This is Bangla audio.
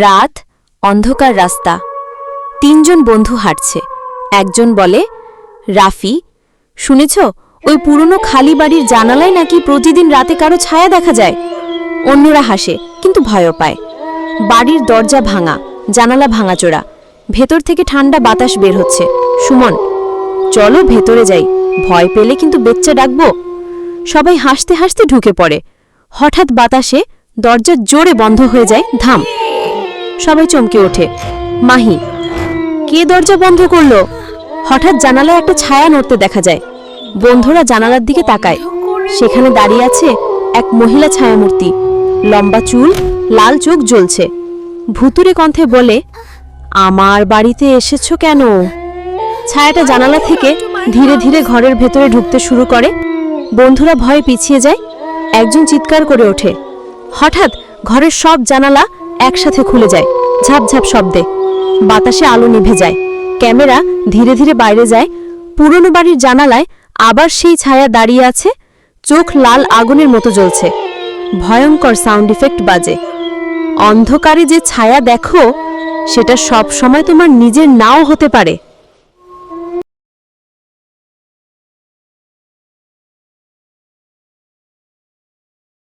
রাত, অন্ধকার রাস্তা। তিনজন বন্ধু হাঁটছে। একজন বলে, রাফি, শুনেছ? ওই পুরনো খালি বাড়ির জানালায় নাকি প্রতিদিন রাতে কারও ছায়া দেখা যায়? অন্যরা হাসে, কিন্তু ভয়ও পায়। বাড়ির দরজা ভাঙা, জানালা ভাঙাচোরা। ভেতর থেকে ঠান্ডা বাতাস বের হচ্ছে। সুমন, চলো ভেতরে যাই। ভয় পেলে কিন্তু বেচ্চা ডাকবো? সবাই হাসতে হাসতে ঢুকে পড়ে। হঠাৎ বাতাসে দরজা জোরে বন্ধ হয়ে যায়। ধাম! সবাই চমকে ওঠে। মাহি, কে দরজা বন্ধ করল? হঠাৎ জানালায় একটা ছায়া নড়তে দেখা যায়। বন্ধুরা জানালার দিকে তাকায়। সেখানে দাঁড়িয়ে আছে এক মহিলা ছায়ামূর্তি। লম্বা চুল, লাল চোখ জ্বলছে। ভুতুরে কণ্ঠে বলে, আমার বাড়িতে এসেছ কেন? ছায়াটা জানালা থেকে ধীরে ধীরে ঘরের ভেতরে ঢুকতে শুরু করে। বন্ধুরা ভয়ে পিছিয়ে যায়। একজন চিৎকার করে ওঠে। হঠাৎ ঘরের সব জানালা একসাথে খুলে যায়, ঝাপঝাপ শব্দে। বাতাসে আলো নিভে যায়। ক্যামেরা ধীরে ধীরে বাইরে যায়। পুরনো বাড়ির জানালায় আবার সেই ছায়া দাঁড়িয়ে আছে। চোখ লাল আগুনের মতো জ্বলছে। ভয়ঙ্কর সাউন্ড ইফেক্ট বাজে। অন্ধকারে যে ছায়া দেখো, সেটা সব সময় তোমার নিজের নাও হতে পারে।